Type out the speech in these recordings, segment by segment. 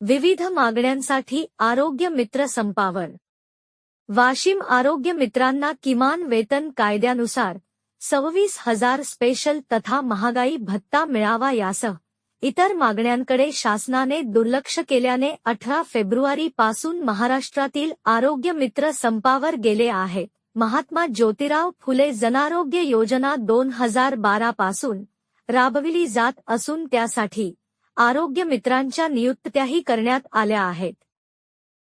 विविध मागण्यांसाठी आरोग्य मित्र संपावर. वाशिम आरोग्य मित्रांना किमान वेतन कायद्यानुसार सव्वीस हजार स्पेशल तथा महागाई भत्ता मिळावा यासह इतर मागण्यांकडे शासनाने दुर्लक्ष केल्याने अठरा फेब्रुवारी पासून महाराष्ट्रातील आरोग्य मित्र संपावर गेले आहेत महात्मा ज्योतिराव फुले जनारोग्य योजना दोन हजार बारा पासून राबविली जात असून त्यासाठी आरोग्य मित्रांच्या नियुक्त्याही करण्यात आल्या आहेत.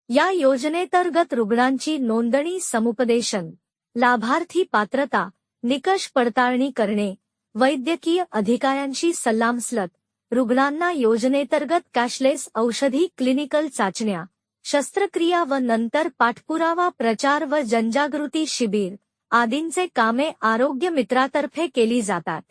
या योजनेतर्गत रुग्णांची नोंदणी समुपदेशन लाभार्थी पात्रता निकष पडताळणी करणे वैद्यकीय अधिकाऱ्यांशी सल्लामसलत रुग्णांना योजनेतर्गत कॅशलेस औषधी क्लिनिकल चाचण्या शस्त्रक्रिया व नंतर पाठपुरावा प्रचार व जनजागृती शिबिर आदींचे कामे आरोग्य मित्रातर्फे केली जातात.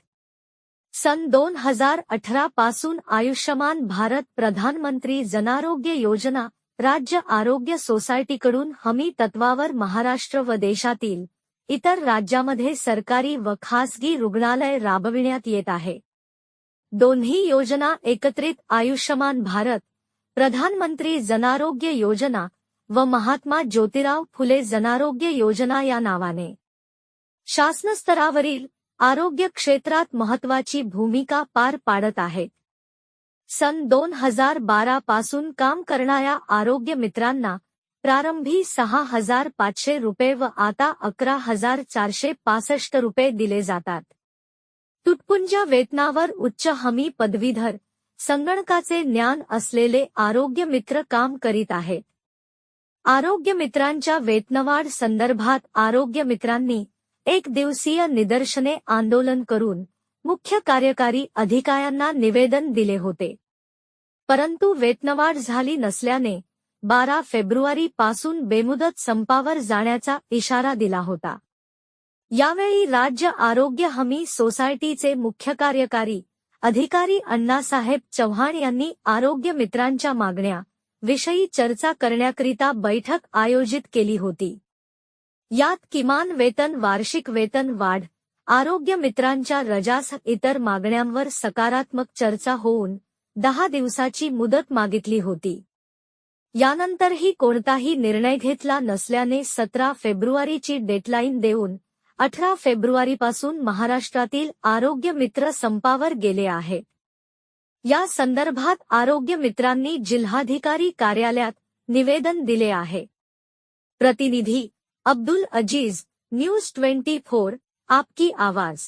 सन दोन हज़ार अठरा पासून आयुष्यमान भारत प्रधानमंत्री जनारोग्य योजना राज्य आरोग्य सोसायटीकडून हमी तत्वावर महाराष्ट्र व देशातील इतर राज्यामध्ये सरकारी व खासगी रुग्णालय राबविण्यात येत आहे. दोन्ही योजना एकत्रित आयुष्यमान भारत, प्रधानमंत्री जनारोग्य योजना व महात्मा ज्योतिराव फुले जनारोग्य योजना या नावाने. शासनस्तरावरील आरोग्य क्षेत्रात महत्वाची भूमिका पार पाडत आहेत सन दोन हजार बारा पासून काम करणाऱ्या आरोग्य मित्रांना प्रारंभी सहा हजार पाचशे रुपये व आता अकरा हजार चारशे पासष्ट रुपये दिले जातात. तुटपुंज वेतनावर उच्च हमी पदवीधर संगणकाचे ज्ञान असलेले आरोग्य मित्र काम करीत आहेत. आरोग्य मित्रांच्या वेतनवाढ संदर्भात आरोग्य मित्रांनी एक दिवसीय निदर्शने आंदोलन करून मुख्य कार्यकारी अधिकाऱ्यांना निवेदन दिले होते. परंतु वेतनवाढ झाली नसल्याने बारा फेब्रुवारी पासून बेमुदत संपावर जाण्याचा इशारा दिला होता. यावेळी राज्य आरोग्य हमी सोसायटीचे मुख्य कार्यकारी अधिकारी अण्णासाहेब चव्हाण यांनी आरोग्य मित्रांच्या मागण्या विषयी चर्चा करण्याकरिता बैठक आयोजित केली होती. यात किमान वेतन वार्षिक वेतन वाढ आरोग्य मित्रांच्या रजास इतर मागण्यांवर सकारात्मक चर्चा होऊन दहा दिवसाची मुदत मागितली होती. यानंतरही कोणताही निर्णय घेतला नसल्याने सतरा फेब्रुवारीची डेडलाईन देऊन अठरा फेब्रुवारीपासून महाराष्ट्रातील आरोग्य मित्र संपावर गेले आहे. या संदर्भात आरोग्य मित्रांनी जिल्हाधिकारी कार्यालयात निवेदन दिले आहे. प्रतिनिधी Abdul Aziz news twenty four आपकी आवाज.